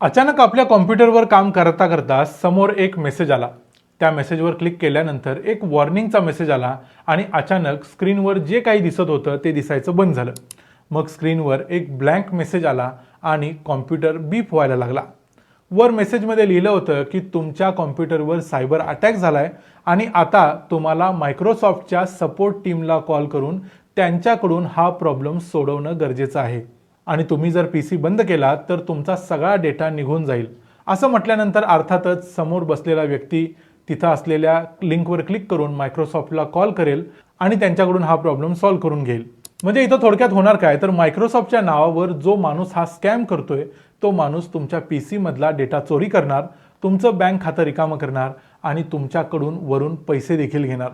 अचानक आपल्या कॉम्प्युटरवर काम करता करता समोर एक मेसेज आला. त्या मेसेजवर क्लिक केल्यानंतर एक वॉर्निंगचा मेसेज आला आणि अचानक स्क्रीनवर जे काही दिसत होतं ते दिसायचं बंद झालं. मग स्क्रीनवर एक ब्लँक मेसेज आला आणि कॉम्प्युटर बीप व्हायला लागला. वर मेसेजमध्ये लिहिलं होतं की तुमच्या कॉम्प्युटरवर सायबर अटॅक झाला आहे आणि आता तुम्हाला मायक्रोसॉफ्टच्या सपोर्ट टीमला कॉल करून त्यांच्याकडून हा प्रॉब्लेम सोडवणं गरजेचं आहे. आणि तुम्ही जर पी सी बंद केला तर तुमचा सगळा डेटा निघून जाईल. असं म्हटल्यानंतर अर्थातच समोर बसलेला व्यक्ती तिथं असलेल्या लिंकवर क्लिक करून मायक्रोसॉफ्टला कॉल करेल आणि त्यांच्याकडून हा प्रॉब्लेम सॉल्व्ह करून घेईल. म्हणजे इथं थोडक्यात होणार काय? तर मायक्रोसॉफ्टच्या नावावर जो माणूस हा स्कॅम करतोय तो माणूस तुमच्या पी सीमधला डेटा चोरी करणार तुमचं बँक खातं रिकामं करणार आणि तुमच्याकडून वरून पैसे देखील घेणार.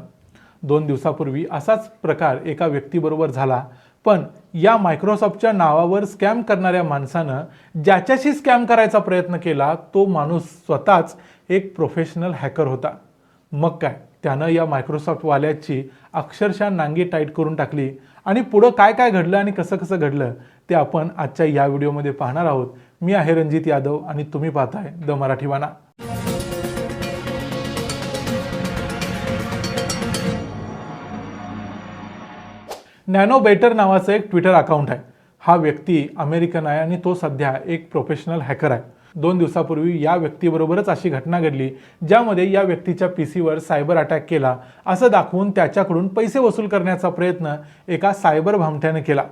दोन दिवसापूर्वी असाच प्रकार एका व्यक्तीबरोबर झाला. पण या मायक्रोसॉफ्टच्या नावावर स्कॅम करणाऱ्या माणसानं ज्याच्याशी स्कॅम करायचा प्रयत्न केला तो माणूस स्वतःच एक प्रोफेशनल हॅकर होता. मग काय? त्यानं या मायक्रोसॉफ्टवाल्याची अक्षरशः नांगी टाईट करून टाकली. आणि पुढं काय काय घडलं आणि कसं कसं घडलं ते आपण आजच्या या व्हिडिओमध्ये पाहणार आहोत. मी आहे रणजित यादव आणि तुम्ही पाहताय द मराठीवाना नॅनो बेटर नावाचं एक ट्विटर अकाउंट आहे. हा व्यक्ती अमेरिकन आहे आणि तो सध्या एक प्रोफेशनल हॅकर आहे. दोन दिवसापूर्वी या व्यक्तीबरोबरच अशी घटना घडली ज्यामध्ये या व्यक्तीच्या पी सीवर सायबर अटॅक केला. असं दाखवून त्याच्याकडून पैसे वसूल करण्याचा प्रयत्न एका सायबर भामट्याने केला.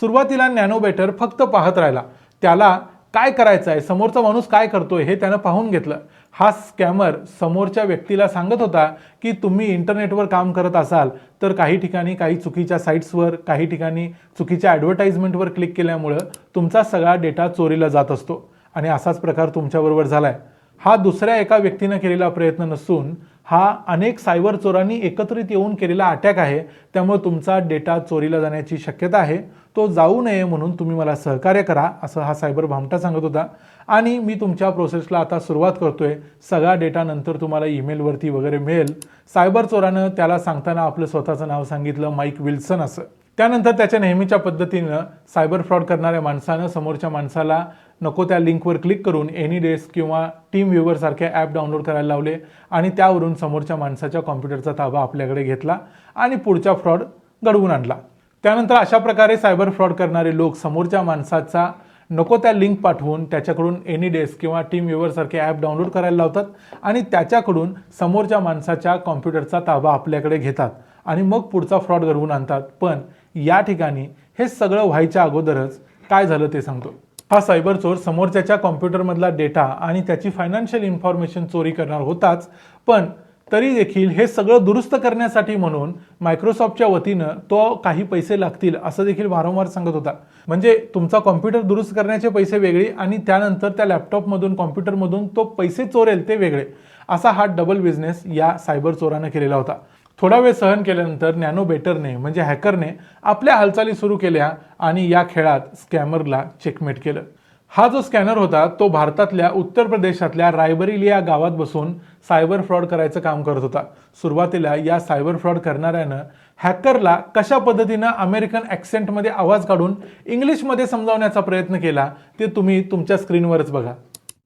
सुरुवातीला नॅनो बेटर फक्त पाहत राहिला. त्याला काय करायचं आहे समोरचा माणूस काय करतोय? हे त्यानं पाहून घेतलं. हा स्कॅमर समोरच्या व्यक्तीला सांगत होता की तुम्ही इंटरनेटवर काम करत असाल तर काही ठिकाणी काही चुकीच्या साईट्सवर काही ठिकाणी चुकीच्या ॲडव्हर्टाईजमेंटवर क्लिक केल्यामुळं तुमचा सगळा डेटा चोरीला जात असतो. आणि असाच प्रकार तुमच्याबरोबर झाला आहे हा दुसऱ्या एका व्यक्तीनं केलेला प्रयत्न नसून हा अनेक सायबर चोरांनी एकत्रित येऊन केलेला अटॅक आहे. त्यामुळे तुमचा डेटा चोरीला जाण्याची शक्यता आहे. तो जाऊ नये म्हणून तुम्ही मला सहकार्य करा असं हा सायबर भामटा सांगत होता. आणि मी तुमच्या प्रोसेसला आता सुरुवात करतोय. सगळा डेटा नंतर तुम्हाला ईमेलवरती वगैरे मिळेल. सायबर चोरानं त्याला सांगताना आपलं स्वतःचं नाव सांगितलं माईक विल्सन असं. त्यानंतर त्याच्या नेहमीच्या पद्धतीनं सायबर फ्रॉड करणाऱ्या माणसानं समोरच्या माणसाला नको त्या लिंकवर क्लिक करून एनी डेस्क किंवा टीम व्ह्युअरसारखे ॲप डाउनलोड करायला लावले आणि त्यावरून समोरच्या माणसाच्या कॉम्प्युटरचा ताबा आपल्याकडे घेतला आणि पुढचा फ्रॉड घडवून आणला. त्यानंतर अशा प्रकारे सायबर फ्रॉड करणारे लोक समोरच्या माणसाचा नको त्या लिंक पाठवून त्याच्याकडून एनी डेस्क किंवा टीम व्ह्युअरसारखे ॲप डाउनलोड करायला लावतात आणि त्याच्याकडून समोरच्या माणसाच्या कॉम्प्युटरचा ताबा आपल्याकडे घेतात आणि मग पुढचा फ्रॉड घडवून आणतात. पण या ठिकाणी हे सगळं व्हायच्या अगोदरच काय झालं ते सांगतो. हा सायबर चोर समोरच्याच्या कॉम्प्युटरमधला डेटा आणि त्याची फायनान्शियल इन्फॉर्मेशन चोरी करणार होताच. पण तरी देखील हे सगळं दुरुस्त करण्यासाठी म्हणून मायक्रोसॉफ्टच्या वतीनं तो काही पैसे लागतील असं देखील वारंवार सांगत होता. म्हणजे तुमचा कॉम्प्युटर दुरुस्त करण्याचे पैसे वेगळे आणि त्यानंतर त्या लॅपटॉपमधून कॉम्प्युटरमधून तो पैसे चोरेल ते वेगळे असा हा डबल बिझनेस या सायबर चोरानं केलेला होता. थोडा वेळ सहन केल्यानंतर नॅनो बेटरने म्हणजे हॅकरने आपल्या हालचाली सुरू केल्या आणि या खेळात स्कॅमरला चेकमेट केलं. हा जो स्कॅनर होता तो भारतातल्या उत्तर प्रदेशातल्या रायबरेली या गावात बसून सायबर फ्रॉड करायचं काम करत होता. सुरुवातीला या सायबर फ्रॉड करणाऱ्यानं हॅकरला कशा पद्धतीनं अमेरिकन ॲक्सेंटमध्ये आवाज काढून इंग्लिशमध्ये समजावण्याचा प्रयत्न केला ते तुम्ही तुमच्या स्क्रीनवरच बघा.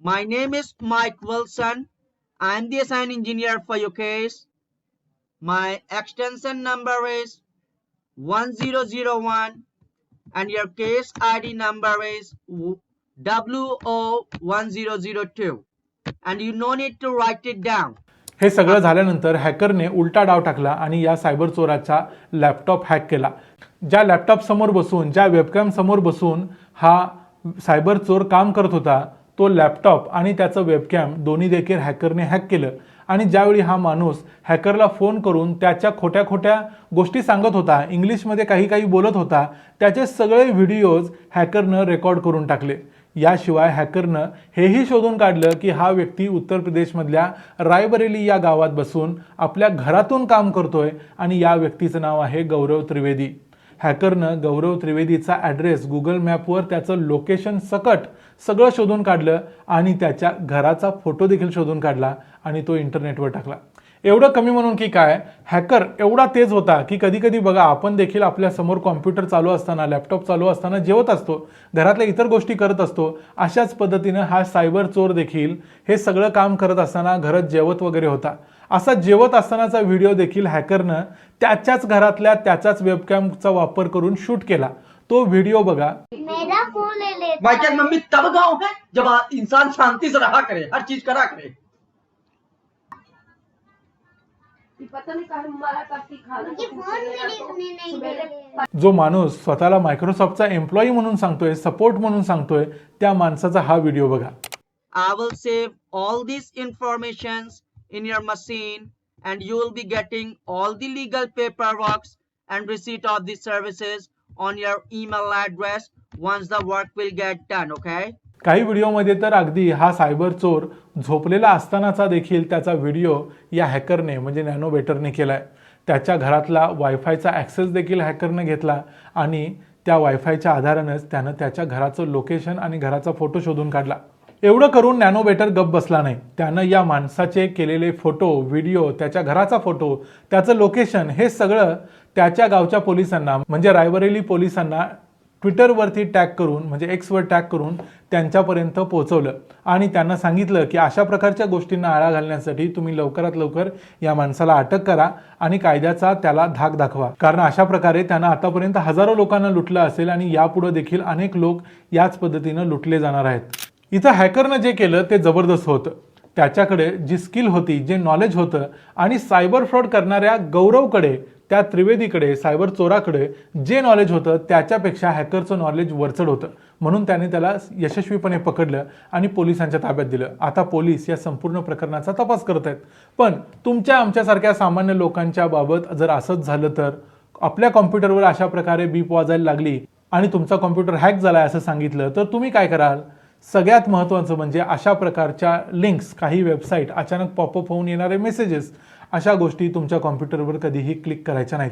My name is Mike Wilson I am the engineer engineer for case. My extension number is 1001 and your case ID number is WO1002 and you no need to write it down. हे सगळं झाल्यानंतर हॅकरने उलटा डाव टाकला आणि या cyber चोराचा laptop hack केला. ज्या लॅपटॉप समोर बसून ज्या वेबकॅम समोर बसून हा सायबर चोर काम करत होता तो लॅपटॉप आणि त्याचं वेबकॅम दोन्ही देखील हॅकरने हॅक केलं. आणि ज्यावेळी हा माणूस हॅकरला फोन करून त्याच्या खोट्या खोट्या गोष्टी सांगत होता इंग्लिशमध्ये काही काही बोलत होता त्याचे सगळे व्हिडिओज हॅकरनं रेकॉर्ड करून टाकले. याशिवाय हॅकरनं हेही शोधून काढलं की हा व्यक्ती उत्तर प्रदेशमधल्या रायबरेली या गावात बसून आपल्या घरातून काम करतोय आणि या व्यक्तीचं नाव आहे गौरव त्रिवेदी. हॅकरनं गौरव त्रिवेदीचा ॲड्रेस गुगल मॅपवर त्याचं लोकेशन सकट सगळं शोधून काढलं आणि त्याच्या घराचा फोटो देखील शोधून काढला आणि तो इंटरनेटवर टाकला. एवढं कमी म्हणून की काय हॅकर एवढा तेज होता की कधी कधी बघा आपण देखील आपल्यासमोर कॉम्प्युटर चालू असताना लॅपटॉप चालू असताना जेवत असतो घरातल्या इतर गोष्टी करत असतो अशाच पद्धतीनं हा सायबर चोर देखील हे सगळं काम करत असताना घरात जेवत वगैरे होता. असा जेवत असतानाचा व्हिडिओ देखील हॅकरनं त्याच्याच घरातल्या त्याचाच वेबकॅमचा वापर करून शूट केला. तो व्हिडिओ बघा. मेरा फोन ले लेता भाई क्या मम्मी तब गाँव है जब आ- इंसान शांति से रहा करे हर चीज करा करे। कि पता नहीं कहा हमारा करती खाना मुझे तो फोन भी पूछेगा तो देखने नहीं सवेरे देते जो माणूस स्वतःला मायक्रोसॉफ्टचा एम्प्लॉई म्हणून सांगतोय सपोर्ट म्हणून सांगतोय त्या माणसाचा हा व्हिडिओ बघा. I will save all these informations in your machine and you will be getting all the legal paperwork and receipt of the services on your email address once the work will get done, okay? काही व्हिडिओमध्ये तर अगदी हा cyber चोर झोपलेला असतानाचा देखील त्याचा व्हिडिओ या हॅकरने म्हणजे नॅनो बेटरने आहे त्याच्या घरातला वायफायचा ॲक्सेस देखील हॅकरने घेतला आणि त्या वायफायच्या आधारानंच त्यानं त्याच्या घराचं लोकेशन आणि घराचा फोटो शोधून काढला एवढं करून नॅनो बेटर गप बसला नाही. त्यानं या माणसाचे केलेले फोटो व्हिडिओ त्याच्या घराचा फोटो त्याचं लोकेशन हे सगळं त्याच्या गावच्या पोलिसांना म्हणजे रायबरेली पोलिसांना ट्विटरवरती टॅग करून म्हणजे एक्सवर टॅग करून त्यांच्यापर्यंत पोहोचवलं. आणि त्यांना सांगितलं की अशा प्रकारच्या गोष्टींना आळा घालण्यासाठी तुम्ही लवकरात लवकर या माणसाला अटक करा आणि कायद्याचा त्याला धाक दाखवा. कारण अशा प्रकारे त्यांना आतापर्यंत हजारो लोकांना लुटलं असेल आणि यापुढे देखील अनेक लोक याच पद्धतीनं लुटले जाणार आहेत. इथं हॅकरनं जे केलं ते जबरदस्त होतं. त्याच्याकडे जी स्किल होती जे नॉलेज होतं आणि सायबर फ्रॉड करणाऱ्या गौरवकडे त्या त्रिवेदीकडे सायबर चोराकडे जे नॉलेज होतं त्याच्यापेक्षा हॅकरचं नॉलेज वरचढ होतं. म्हणून त्याने त्याला यशस्वीपणे पकडलं आणि पोलिसांच्या ताब्यात दिलं. आता पोलीस या संपूर्ण प्रकरणाचा तपास करत आहेत. पण तुमच्या आमच्यासारख्या सामान्य लोकांच्या बाबत जर असंच झालं तर? आपल्या कॉम्प्युटरवर अशा प्रकारे बीप वाजायला लागली आणि तुमचा कॉम्प्युटर हॅक झाला आहे असं सांगितलं तर तुम्ही काय कराल? सगळ्यात महत्त्वाचं म्हणजे अशा प्रकारच्या लिंक्स काही वेबसाईट अचानक पॉपअप होऊन येणारे मेसेजेस अशा गोष्टी तुमच्या कॉम्प्युटरवर कधीही क्लिक करायच्या नाहीत.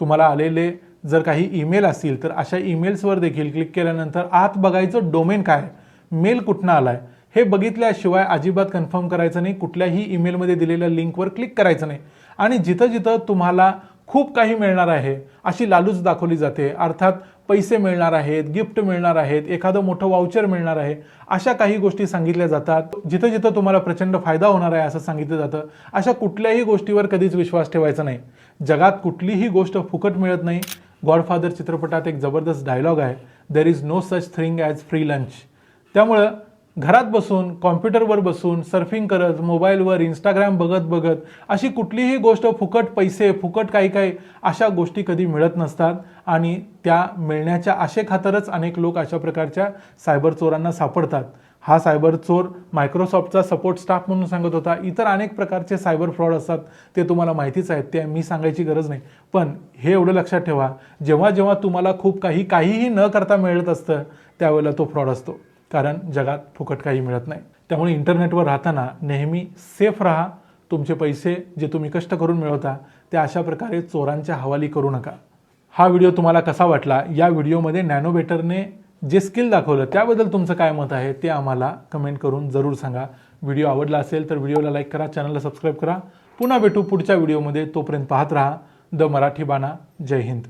तुम्हाला आलेले जर काही ईमेल असतील तर अशा ईमेल्सवर देखील क्लिक केल्यानंतर आत बघायचं डोमेन काय मेल कुठनं आलाय? हे बघितल्याशिवाय अजिबात कन्फर्म करायचं नाही. कुठल्याही ईमेलमध्ये दिलेल्या लिंकवर क्लिक करायचं नाही. आणि जिथं जिथं तुम्हाला खूप काही मिळणार आहे अशी लालूच दाखवली जाते. अर्थात पैसे मिळणार आहेत गिफ्ट मिळणार आहेत एखादं मोठं वाउचर मिळणार आहे अशा काही गोष्टी सांगितल्या जातात. जिथं जिथं तुम्हाला प्रचंड फायदा होणार आहे असं सांगितलं जातं अशा कुठल्याही गोष्टीवर कधीच विश्वास ठेवायचा नाही. जगात कुठलीही गोष्ट फुकट मिळत नाही. गॉडफादर चित्रपटात एक जबरदस्त डायलॉग आहे. There is no such thing as free lunch त्यामुळं घरात बसून कॉम्प्युटरवर बसून सर्फिंग करत मोबाईलवर इंस्टाग्राम बघत बघत अशी कुठलीही गोष्ट फुकट पैसे फुकट काही काही अशा गोष्टी कधी मिळत नसतात. आणि त्या मिळण्याच्या आशेखातरच अनेक लोक अशा प्रकारच्या सायबर चोरांना सापडतात. हा सायबर चोर मायक्रोसॉफ्टचा सपोर्ट स्टाफ म्हणून सांगत होता. इतर अनेक प्रकारचे सायबर फ्रॉड असतात ते तुम्हाला माहितीच आहेत ते मी सांगायची गरज नाही. पण हे एवढं लक्षात ठेवा जेव्हा जेव्हा तुम्हाला खूप काही काहीही न करता मिळत असतं त्यावेळेला तो फ्रॉड असतो. कारण जगात फुकट काही मिळत नाही. त्यामुळे इंटरनेटवर राहताना नेहमी सेफ राहा. तुमचे पैसे जे तुम्ही कष्ट करून मिळवता ते अशा प्रकारे चोरांच्या हवाली करू नका. हा व्हिडिओ तुम्हाला कसा वाटला? या व्हिडिओमध्ये नॅनोबेटरने जे स्किल दाखवलं त्याबद्दल तुमचं काय मत आहे ते आम्हाला कमेंट करून जरूर सांगा. व्हिडिओ आवडला असेल तर व्हिडिओला लाईक करा चॅनलला सबस्क्राईब करा. पुन्हा भेटू पुढच्या व्हिडिओमध्ये. तोपर्यंत पाहत राहा. द मराठी बाणा. जय हिंद.